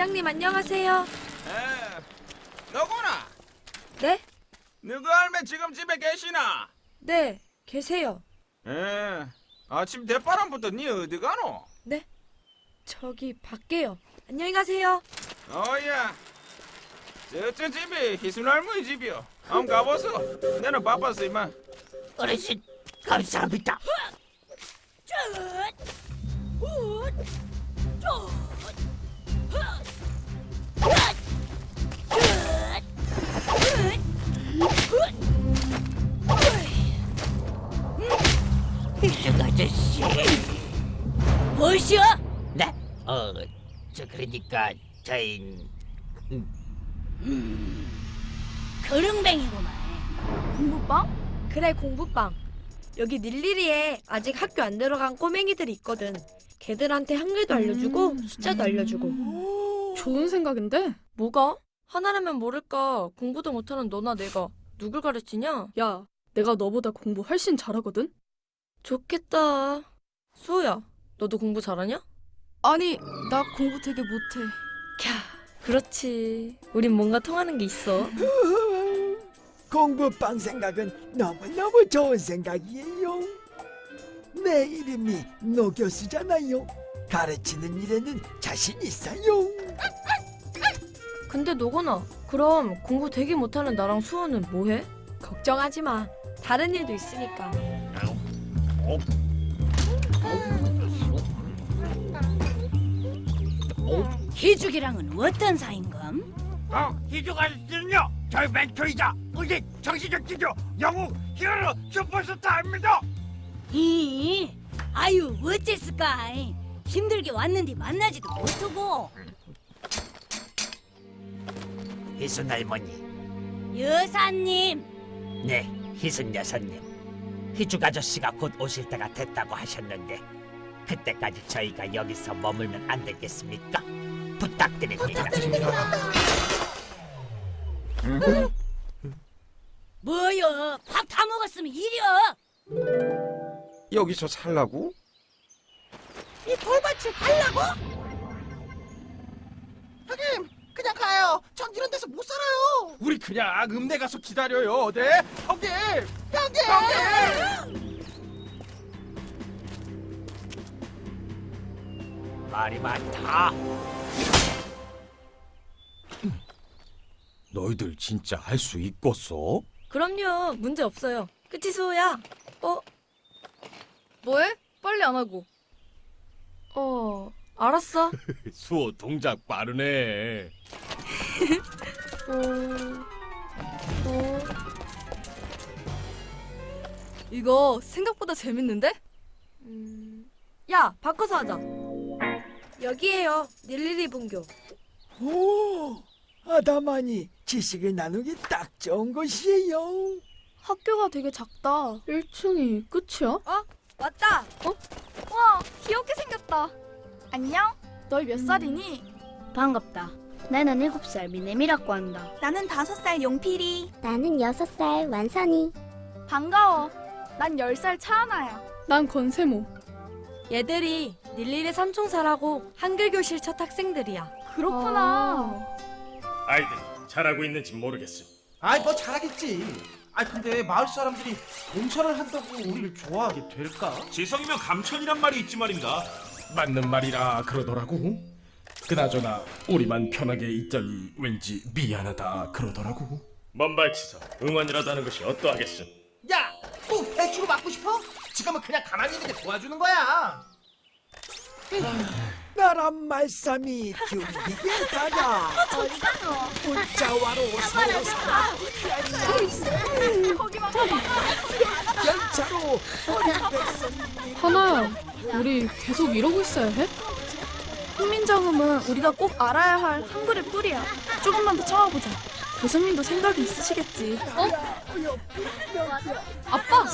이장님 안녕하세요. 에, 너구나. 네? 너그 할매 지금 집에 계시나? 네, 계세요. 에, 아침 대바람부터 니 어디 가노? 네? 저기 밖에요. 안녕히 가세요. 어야, 저쪽 집이 희순 할머니 집이요. 한번 가보소. 내는 바빠서 이만. 어르신 감사합니다. 이승 아저씨. 무엇이여? 네, 어, 저 그러니까 저희 거릉뱅이구만. 공부방? 그래, 공부방. 여기 닐리리에 아직 학교 안 들어간 꼬맹이들이 있거든. 걔들한테 한글도 알려주고 숫자도 알려주고. 좋은 생각인데? 뭐가? 하나라면 모를까 공부도 못하는 너나 내가 누굴 가르치냐? 야, 내가 너보다 공부 훨씬 잘하거든? 좋겠다. 수호야, 너도 공부 잘하냐? 아니, 나 공부 되게 못해. 캬, 그렇지. 우린 뭔가 통하는 게 있어. 공부방 생각은 너무너무 좋은 생각이에요. 내 이름이 노 교수잖아요. 가르치는 일에는 자신 있어요. 근데 너거나 그럼 공부 되게 못하는 나랑 수호는 뭐해? 걱정하지 마. 다른 일도 있으니까. 희죽이랑은 어떤 사이인검? 어, 희중 아저씨는요, 저희 멘토이자 우리 정신적 지주 영웅 히어로 슈퍼스타입니다. 이 아유 어째을까 힘들게 왔는데 만나지도 못하고 희순 할머니, 여사님 네, 희순 여사님. 희죽 아저씨가 곧 오실 때가 됐다고 하셨는데 그때까지 저희가 여기서 머물면 안 되겠습니까? 부탁드립니다. 뭐여 밥 다 먹었으면 이려 여기서 살라고? 이 돌밭을 팔라고? 형님 그냥 가요 전 이런 데서 못 살아요 우리 그냥 읍내 가서 기다려요. 네? 형님. 형님 말이 많다. 너희들 진짜 할 수 있겠어? 그럼요. 문제 없어요. 그치 수호야? 어? 뭐해? 빨리 안 하고. 어, 알았어. 수호 동작 빠르네. 어, 어, 이거 생각보다 재밌는데? 음. 야, 바꿔서 하자. 여기에요. 닐리리 분교. 오, 아다마니 지식을 나누기 딱 좋은 곳이에요. 학교가 되게 작다. 1층이 끝이야? 어? 왔다. 와, 귀엽게 생겼다. 안녕? 너희 몇 살이니? 반갑다. 나는 일곱 살 미네미라고 한다. 나는 다섯 살 용필이. 나는 여섯 살 완선이. 반가워. 난 열 살 차하나야. 난 권세모. 얘들이 닐리리 삼총사라고 한글 교실 첫 학생들이야. 그렇구나. 아이들 잘하고 있는지 모르겠어. 아이 뭐 잘하겠지 아이 근데 마을 사람들이 공천을 한다고 우리를 좋아하게 될까? 지성이면 감천이란 말이 있지 말입니다. 맞는 말이라 그러더라고. 그나저나 우리만 편하게 있자니 왠지 미안하다 그러더라고. 먼발치서 응원이라도 하는 것이 어떠하겠음? 야! 꼭 배추로 맞고 싶어? 지금은 그냥 가만히 있는 게 도와주는 거야 나란 말씀이 균기게 가라. 문자와로 서로 사랑하니 열차로 어린 백성님 하나야, 우리 계속 이러고 있어야 해? 훈민정음은 우리가 꼭 알아야 할 한글의 뿌리야. 조금만 더 참아보자. 교수님도 생각이 있으시겠지. 어? 아빠!